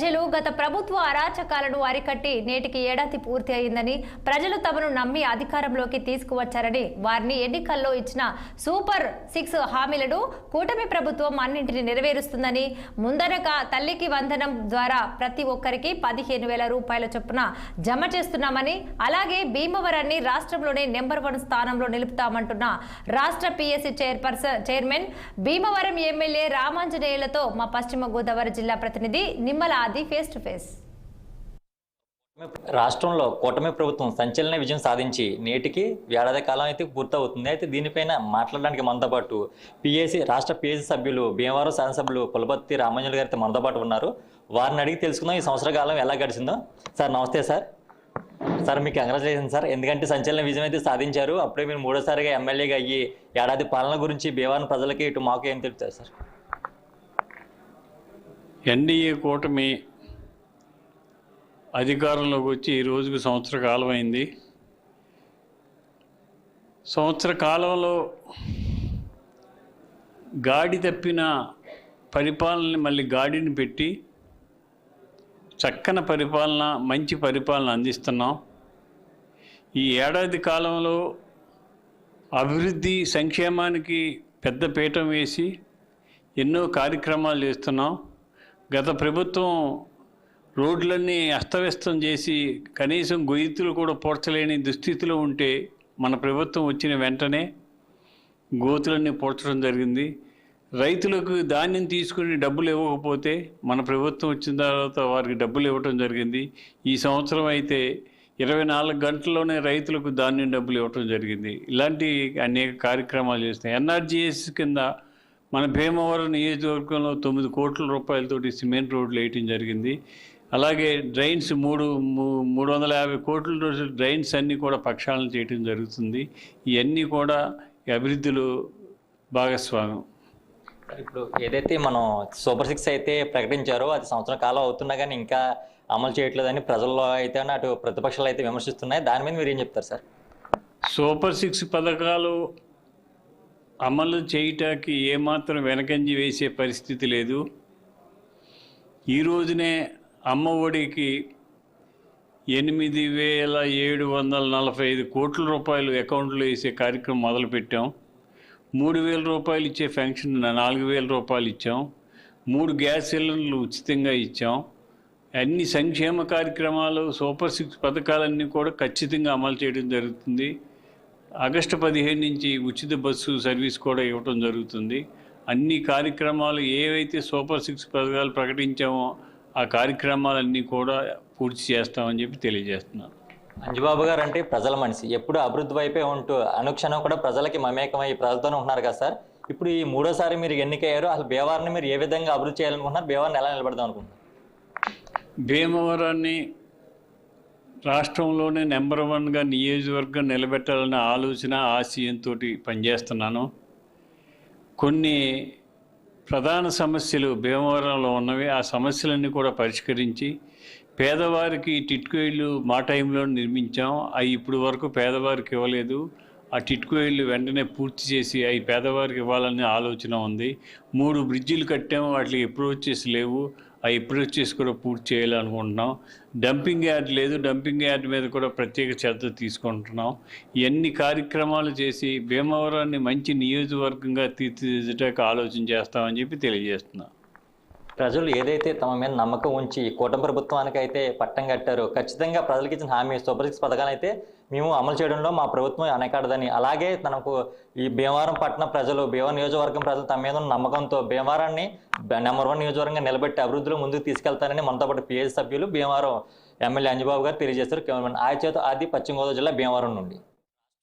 ప్రజలు గత ప్రభుత్వ అరాచకాలను అరికట్టి నేటికి ఏడాది పూర్తి అయిందని ప్రజలు తమను నమ్మి అధికారంలోకి తీసుకువచ్చారని వారిని ఎన్నికల్లో ఇచ్చిన సూపర్ సిక్స్ హామీలను కూటమి ప్రభుత్వం అన్నింటినీ నెరవేరుస్తుందని ముందరగా తల్లికి వందనం ద్వారా ప్రతి ఒక్కరికి పదిహేను వేల రూపాయల చొప్పున జమ చేస్తున్నామని అలాగే భీమవరాన్ని రాష్ట్రంలోనే నెంబర్ వన్ స్థానంలో నిలుపుతామంటున్న రాష్ట్ర PSC chairperson chairman Bhimavaram MLA రామాంజనేయులతో మా పశ్చిమ గోదావరి జిల్లా ప్రతినిధి నిమ్మల ఆది ఫేస్ టు ఫేస్ రాష్ట్రంలో కూటమి ప్రభుత్వం సంచలన విజయం సాధించి నేటికి ఏడాది కాలం అయితే పూర్తవుతుంది. అయితే దీనిపైన మాట్లాడడానికి మనతో పాటు పిఏసి రాష్ట్ర పిఏసి సభ్యులు భీమవరం శాసనసభ్యులు పులపత్తి రామంజులు గారితో మనతో పాటు ఉన్నారు. వారిని అడిగి తెలుసుకుందాం ఈ సంవత్సర కాలం ఎలా గడిచిందో. సార్ నమస్తే సార్. సార్ మీకు కంగ్రాచులేషన్ సార్. ఎందుకంటే సంచలన విజయం అయితే సాధించారు. అప్పుడే మీరు మూడోసారిగా ఎమ్మెల్యేగా అయ్యి ఏడాది పాలన గురించి భీమవరం ప్రజలకి ఇటు మాకు ఏం తెలుపుతారు సార్? ఎన్డీఏ కూటమి అధికారంలోకి వచ్చి ఈ రోజుకు సంవత్సర కాలం అయింది. సంవత్సర కాలంలో గాడి తప్పిన పరిపాలనని మళ్ళీ గాడిని పెట్టి చక్కని పరిపాలన మంచి పరిపాలన అందిస్తున్నాం. ఈ ఏడాది కాలంలో అభివృద్ధి సంక్షేమానికి పెద్ద పీఠం వేసి ఎన్నో కార్యక్రమాలు చేస్తున్నాం. గత ప్రభుత్వం రోడ్లన్నీ అస్తవ్యస్తం చేసి కనీసం గొయ్యితులు కూడా పూడ్చలేని దుస్థితిలో ఉంటే మన ప్రభుత్వం వచ్చిన వెంటనే గోతులన్నీ పూడ్చడం జరిగింది. రైతులకు ధాన్యం తీసుకుని డబ్బులు ఇవ్వకపోతే మన ప్రభుత్వం వచ్చిన తర్వాత వారికి డబ్బులు ఇవ్వటం జరిగింది. ఈ సంవత్సరం అయితే ఇరవై నాలుగు గంటల్లోనే రైతులకు ధాన్యం డబ్బులు ఇవ్వటం జరిగింది. ఇలాంటి అనేక కార్యక్రమాలు చేస్తాయి ఎన్ఆర్జీఎస్ కింద మన భీమవరం నియోజకవర్గంలో తొమ్మిది కోట్ల రూపాయలతోటి సిమెంట్ రోడ్లు వేయటం జరిగింది. అలాగే డ్రైన్స్ మూడు మూడు వందల యాభై కోట్ల డ్రైన్స్ అన్నీ కూడా ప్రక్షాళన చేయటం జరుగుతుంది. ఇవన్నీ కూడా అభివృద్ధిలో భాగస్వామ్యం. ఇప్పుడు ఏదైతే మనం సూపర్ సిక్స్ అయితే ప్రకటించారో అది సంవత్సరం కాలం అవుతున్నా కానీ ఇంకా అమలు చేయట్లేదని ప్రజల్లో అయితే అటు ప్రతిపక్షాలు అయితే విమర్శిస్తున్నాయి. దాని మీద మీరు ఏం చెప్తారు సార్? సూపర్ సిక్స్ పథకాలు అమలు చేయటానికి ఏమాత్రం వెనకంజి వేసే పరిస్థితి లేదు. ఈ రోజునే అమ్మ ఒడికి ఎనిమిది వేల ఏడు వందల నలభై ఐదు కోట్ల రూపాయలు అకౌంట్లో వేసే కార్యక్రమం మొదలుపెట్టాం. మూడు వేల రూపాయలు ఇచ్చే ఫంక్షన్ నాలుగు వేల రూపాయలు ఇచ్చాం. మూడు గ్యాస్ సిలిండర్లు ఉచితంగా ఇచ్చాం. అన్ని సంక్షేమ కార్యక్రమాలు సూపర్ సిక్స్ పథకాలన్నీ కూడా ఖచ్చితంగా అమలు చేయడం జరుగుతుంది. ఆగస్టు పదిహేను నుంచి ఉచిత బస్సు సర్వీస్ కూడా ఇవ్వటం జరుగుతుంది. అన్ని కార్యక్రమాలు ఏవైతే సూపర్ సిక్స్ పథకాలు ప్రకటించామో ఆ కార్యక్రమాలన్నీ కూడా పూర్తి చేస్తామని చెప్పి తెలియజేస్తున్నాను. అంజుబాబు గారు అంటే ప్రజల మనిషి. ఎప్పుడు అభివృద్ధి వైపే ఉంటూ అనుక్షణం కూడా ప్రజలకి మమేకమై ప్రజలతోనే ఉంటున్నారు కదా సార్. ఇప్పుడు ఈ మూడోసారి మీరు ఎన్నికయ్యారు అసలు బీవారిని మీరు ఏ విధంగా అభివృద్ధి చేయాలనుకుంటున్నారు బీవారిని ఎలా నిలబెడదాం అనుకుంటున్నారు? భీమవరాన్ని రాష్ట్రంలోనే నెంబర్ వన్గా నియోజకవర్గం నిలబెట్టాలనే ఆలోచన ఆశయంతో పనిచేస్తున్నాను. కొన్ని ప్రధాన సమస్యలు భీమవరంలో ఉన్నవి. ఆ సమస్యలన్నీ కూడా పరిష్కరించి పేదవారికి టిట్కో మా టైంలో నిర్మించాం. అవి ఇప్పుడు వరకు పేదవారికి ఇవ్వలేదు. ఆ టిట్కో వెంటనే పూర్తి చేసి అవి పేదవారికి ఇవ్వాలనే ఆలోచన ఉంది. మూడు బ్రిడ్జిలు కట్టాము వాటికి అప్రోచెస్ లేవు. ఆ అప్రోచెస్ కూడా పూర్తి చేయాలనుకుంటున్నాం. డంపింగ్ యార్డ్ లేదు. డంపింగ్ యార్డ్ మీద కూడా ప్రత్యేక శ్రద్ధ తీసుకుంటున్నాం. ఎన్ని కార్యక్రమాలు చేసి భీమవరాన్ని మంచి నియోజకవర్గంగా తీర్చిదిద్దటానికి ఆలోచన చేస్తామని చెప్పి తెలియజేస్తున్నాం. ప్రజలు ఏదైతే తమ మీద నమ్మకం ఉంచి కూటమి ప్రభుత్వానికి అయితే పట్టం కట్టారో ఖచ్చితంగా ప్రజలకు ఇచ్చిన హామీ సూపర్ సిక్స్ పథకాలు అయితే మేము అమలు చేయడంలో మా ప్రభుత్వం అనకాడదని అలాగే తనకు ఈ భీమవరం పట్టణ ప్రజలు భీమవరం నియోజకవర్గం ప్రజలు తమ మీద ఉన్న నమ్మకంతో భీమవరాన్ని నెంబర్ వన్ నియోజకవర్గంగా నిలబెట్టి అభివృద్ధిలో ముందుకు తీసుకెళ్తారని మనతో పాటు పిఎస్ సభ్యులు భీమవరం ఎమ్మెల్యే అంజబాబు గారు తెలియజేశారు. కేవలం ఆ చేత ఆది పశ్చిమ గోదావరి జిల్లా భీమవరం నుండి.